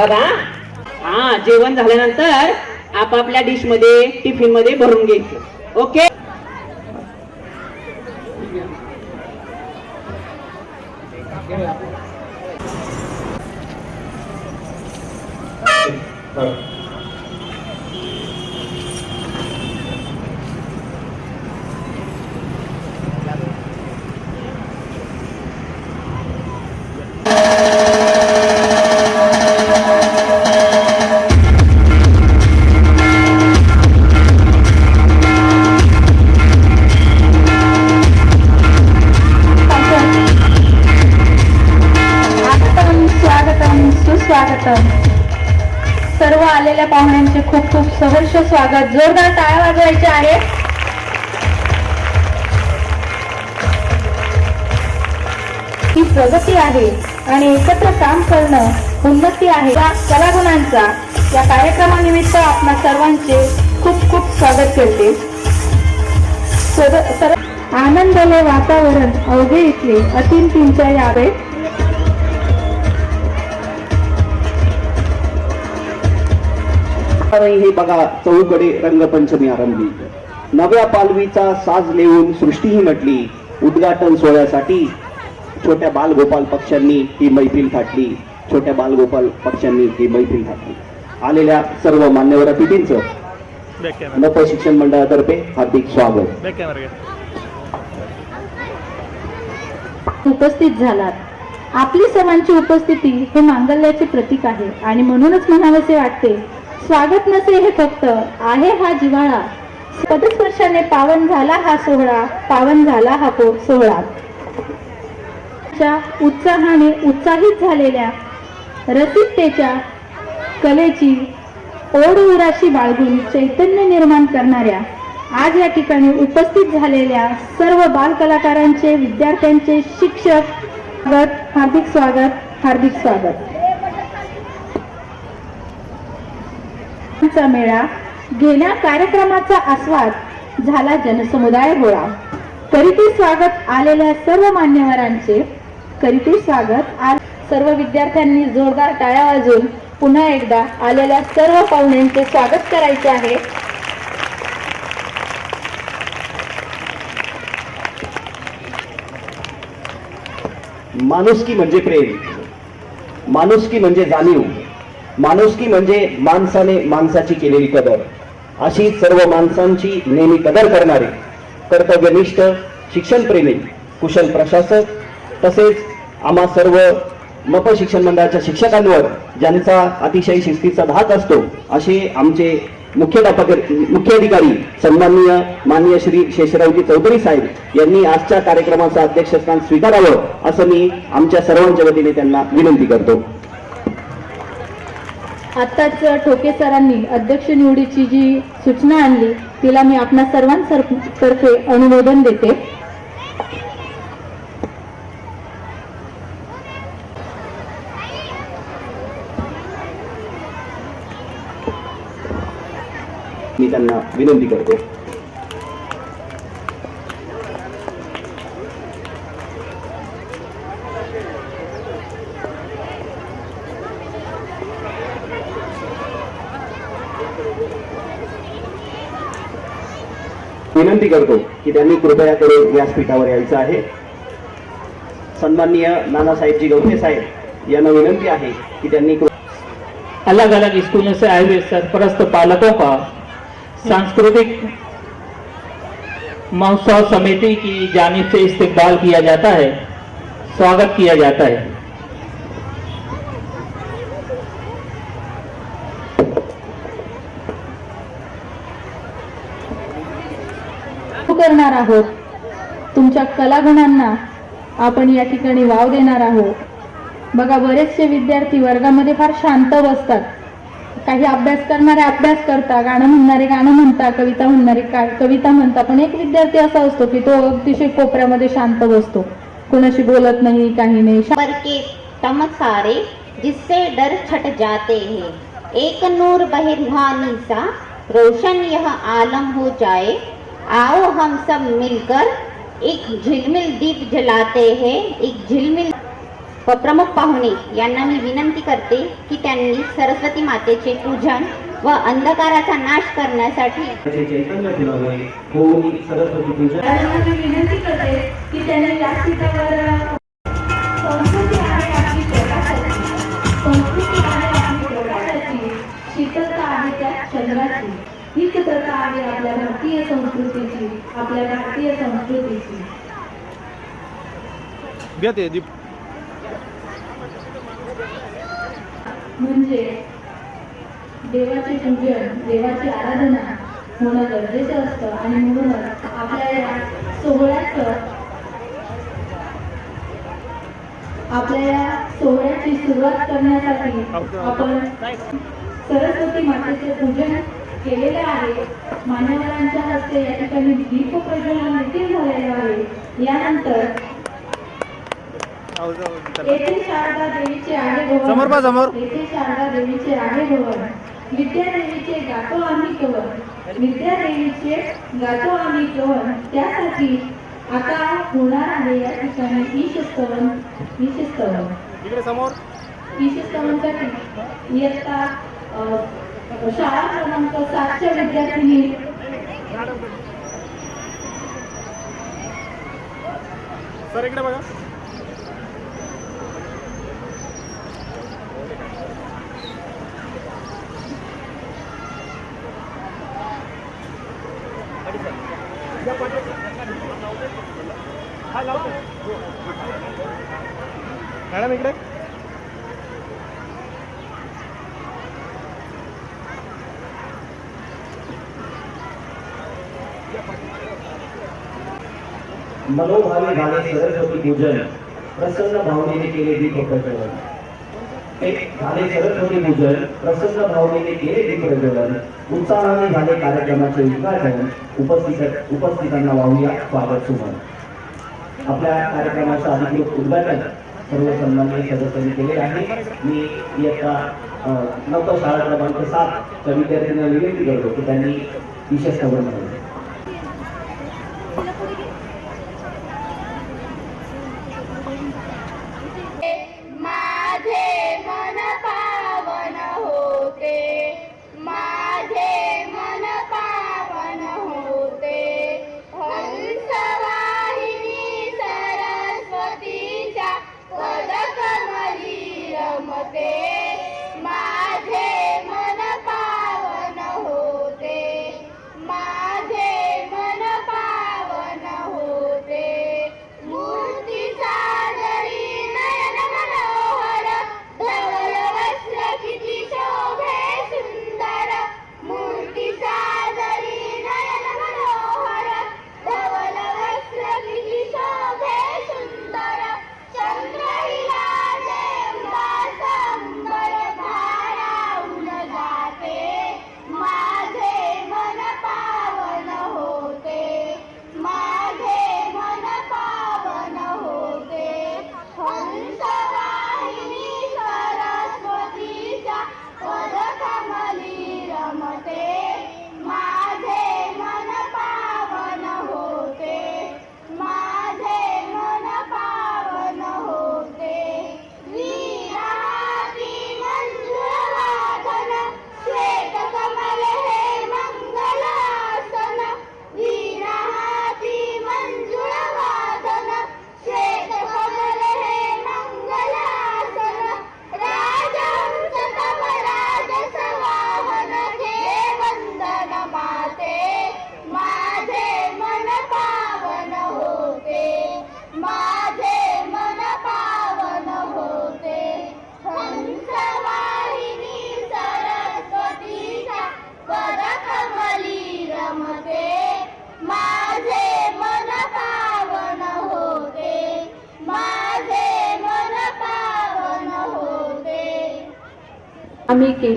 बघा. हा जेवण झाल्यानंतर आपापल्या डिशमध्ये टिफिनमध्ये भरून घ्यायचं. ओके स्वागतम पाहुण्यांचे खूप खूप सहर्ष स्वागत. जोरदार टाळ्या वाजवायचे आहे ही प्रगती आहे आणि एकत्र काम करणं उन्नती आहे. या कलागुणांचा या कार्यक्रमानिमित्त आपणा सर्वांचे खूप खूप स्वागत करते. सर- सर- वातावरण अवघे इथले अतिथींच्या तीनच्या यावेत हे बघा चौकडे रंगपंचमी आरंभी. नव्या पालवीचा साज लेवून सृष्टीही नटली उद्घाटन सोहळ्यासाठी छोट्या बालगोपाल पक्षांनी ही मैफिल थाटली. छोट्या बालगोपाल पक्षांनी ही मैफिल थाटली. आलेल्या सर्व मान्यवर अतिथींचं नप शिक्षण मंडळातर्फे हार्दिक स्वागत. उपस्थित झालात. आपली सर्वांची उपस्थिती हे मांगल्याचे प्रतीक आहे आणि म्हणूनच म्हणावेसे वाटते स्वागत नसे हे फक्त. आहे हा जिव्हाळा. पदस्पर्शाने पावन झाला हा सोहळा पावन झाला हा तो सोहळा. च्या उत्साहाने उत्साहित झालेल्या रसिकतेच्या कलेची ओढ उराशी बाळगून चैतन्य निर्माण करणाऱ्या आज या ठिकाणी उपस्थित झालेल्या सर्व बाल कलाकारांचे विद्यार्थ्यांचे शिक्षक हार्दिक स्वागत हार्दिक स्वागत. चा मेळा घेण्या कार्यक्रमाचा आस्वाद झाला जनसमुदाय गोळा. करीते स्वागत आलेल्या सर्व मान्यवरांचे करीते स्वागत आ- सर्व विद्यार्थ्यांनी जोरदार टाळ्या वाजून पुन्हा एकदा आलेल्या सर्व पाहुण्यांचे स्वागत करायचे आहे. माणुसकी म्हणजे प्रेम. माणुसकी म्हणजे जाणीव. माणुसकी म्हणजे माणसाने माणसाची केलेली कदर. अशी सर्व माणसांची नेहमी कदर करणारे कर्तव्यनिष्ठ शिक्षणप्रेमी कुशल प्रशासक तसेच आम्हा सर्व मप शिक्षण मंडळाच्या शिक्षकांवर ज्यांचा अतिशय शिस्तीचा धाक असतो असे आमचे मुख्याध्यापक मुख्याधिकारी सन्माननीय माननीय श्री शेषरावजी चौधरी साहेब यांनी आजच्या कार्यक्रमाचं अध्यक्षस्थान स्वीकारावं असं मी आमच्या सर्वांच्या वतीने त्यांना विनंती करतो. आताच ठोके सरांनी अध्यक्ष निवडीची जी सूचना आणली तिला मी आपणा सर्वांतर्फे अनुमोदन देते. मी त्यांना विनंती करतो. विनंती करतो की त्यांनी कृपया करून व्यासपीठावर यायचं आहे. सन्माननीय नानासाहेबजी गवते साहेब, यांना विनंती आहे की अलग अलग स्कूलों से आए हुए सरपरस्त पालकों का सांस्कृतिक महोत्सव समिति की जानिब से इस्तेकबाल किया जाता है, स्वागत किया जाता है। कलागुणांना आपण या ठिकाणी वाव देणार आहोत. बघा बरेचसे विद्यार्थी वर्गामध्ये फार शांत बसतात. काही अभ्यास करणारे अभ्यास करता गाणं म्हणणारे गाणं म्हणता कविता म्हणणारे का कविता म्हणता पण एक विद्यार्थी असा असतो की तो अतिशय कोपऱ्यामध्ये शांत बसतो. कोणाशी बोलत नाही काही नाही. के तम सारे जिससे डर छट जाते हैं। एक नूर बहिर्वानी सा रोशन यह आलम हो जाए। आओ हम सब मिलकर एक झिलमिल दीप जलाते हैं एक झिलमिल प्रमुख पाहुणे यांना मी विनंती करते की त्यांनी सरस्वती मातेचे पूजन व अंधकाराचा नाश करण्यासाठी सरस्वती विनंती करते की त्यांनी व्यासपीठावर शीतलता आहे त्या चंद्राची. कथा आहे आपल्या भारतीय संस्कृतीची आपल्या भारतीय संस्कृतीची. म्हणजे देवाचे पूजन देवाची आराधना होणं गरजेचं असतं आणि म्हणूनच आपल्या या सोहळ्याचं आपल्या या सोहळ्याची सुरुवात करण्यासाठी आपण सरस्वती मातेचे पूजन केलेलं आहे. मान्यवरांच्या हस्ते या ठिकाणी दीप प्रज्वलन देखील झालेलं आहे. यानंतर येथे शारदा देवीचे आहे भवन येथे शारदा देवीचे आहे भवन विद्या देवीचे गातो आम्ही कवन विद्या देवीचे गातो आम्ही कवन. त्यासाठी आता होणार आहे या ठिकाणी ईशस्तवन ईशस्तवन. ईशस्तवनसाठी इयत्ता शाळा क्रमांक सातच्या विद्यार्थ्यांनी सर इकडे बघा. मॅडम इकडे. मनोभावे झाले सरस्वती पूजन प्रसन्न भावनेने केले दीप प्रज्वलन एक झाले सरस्वती पूजन प्रसन्न भावनेने केले दीप प्रज्वलन उत्साहाने झाले कार्यक्रमाचे उद्घाटन. उपस्थित उपस्थितांना वाहूया स्वागत सुमन. आपल्या कार्यक्रमाचं अधिकृत उद्घाटन सर्व सन्माननीय सदस्यांनी केले आहे. मी इयत्ता अ, शाळा क्रमांक सात सातच्या विद्यार्थ्यांना विनंती करतो की त्यांनी विशेष खबर म्हणून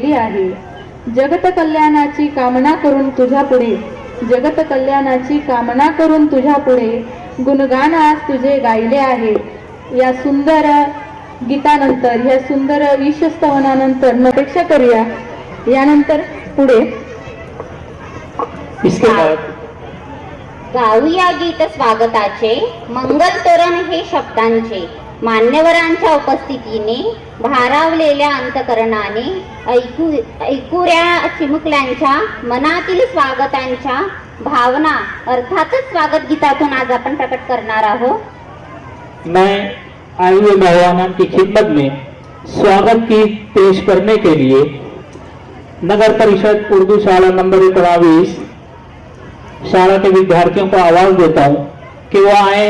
केली आहे. जगत कल्याणाची कामना करून तुझ्या पुढे. जगत कल्याणाची कामना करून तुझ्या पुढे. गुणगान आज तुझे गायले आहे. या सुंदर गीतानंतर या सुंदर विश्वस्तवनानंतर अपेक्षा करूया. यानंतर पुढे. इसके बाद. गाऊया गीत स्वागताचे मंगल तोरण हे शब्दांचे. मान्यवरांच्या उपस्थितीने भारावलेल्या अंतकरणाने ऐकू ऐकुऱ्या चिमुकल्यांच्या मनातील स्वागतांच्या भावना अर्थातच स्वागत गीतातून आज आपण प्रकट करणार आहोत. मैं आयु मेहमानान की खिदमत में स्वागत की पेश करने के लिए नगर परिषद उर्दू शाला नंबर इकतालीस शाला के विद्यार्थियों को आवाज देता हूँ कि वो आए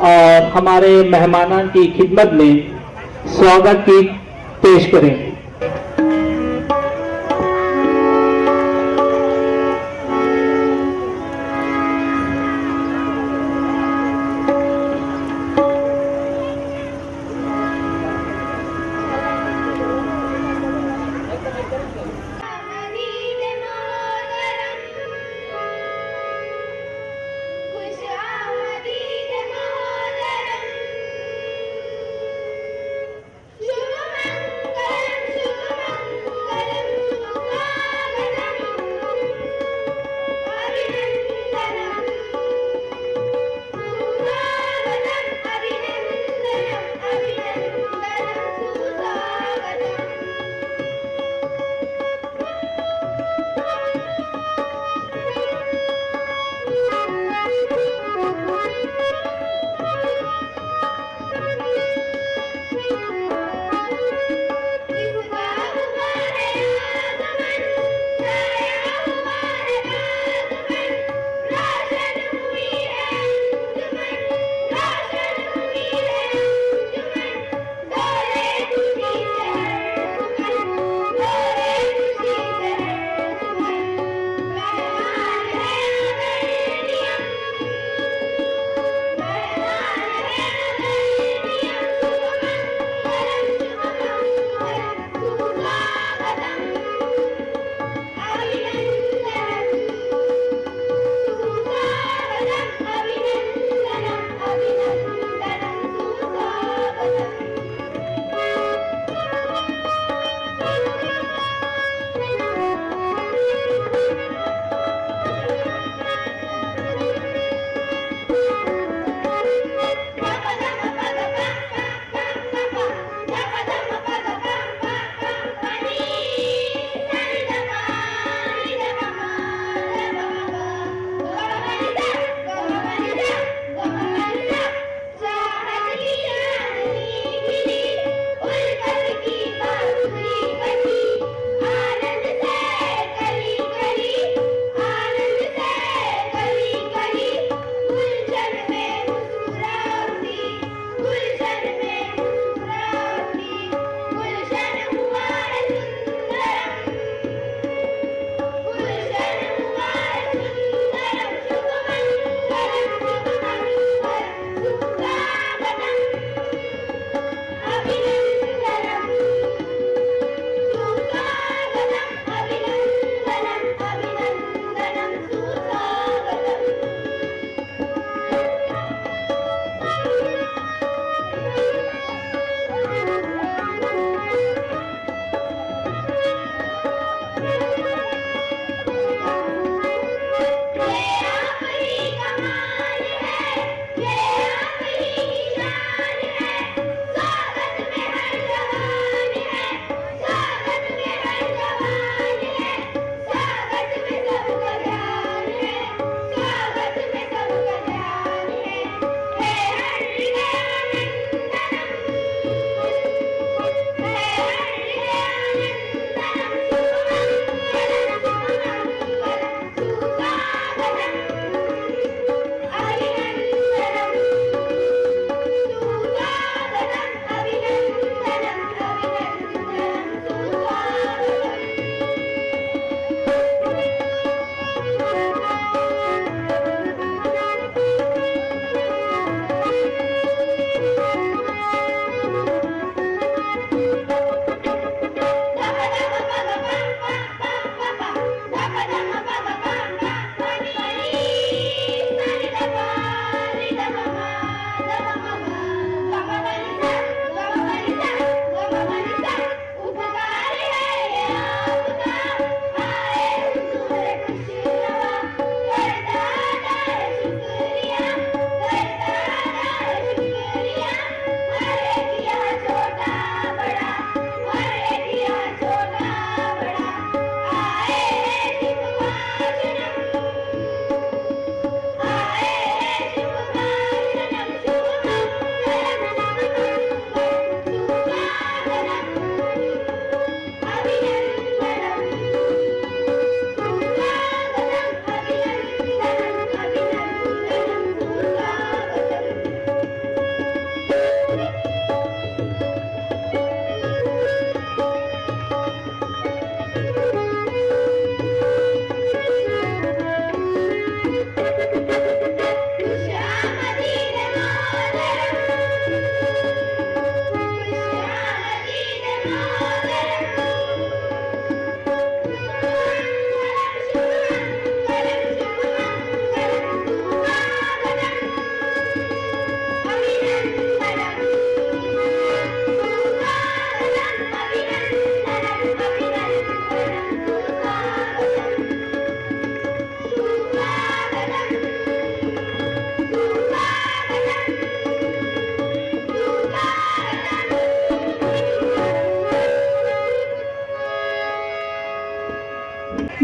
और हमारे मेहमानों की खिदमत में स्वागत की पेश करें।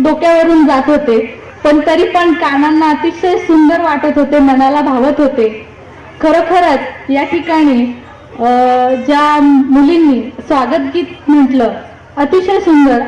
डोक्यावरून जात होते. पण तरी पण कानांना अतिशय सुंदर वाटत होते मनाला भावत होते. खरोखरच या ठिकाणी अं, ज्या मुलींनी स्वागत गीत म्हटलं अतिशय सुंदर.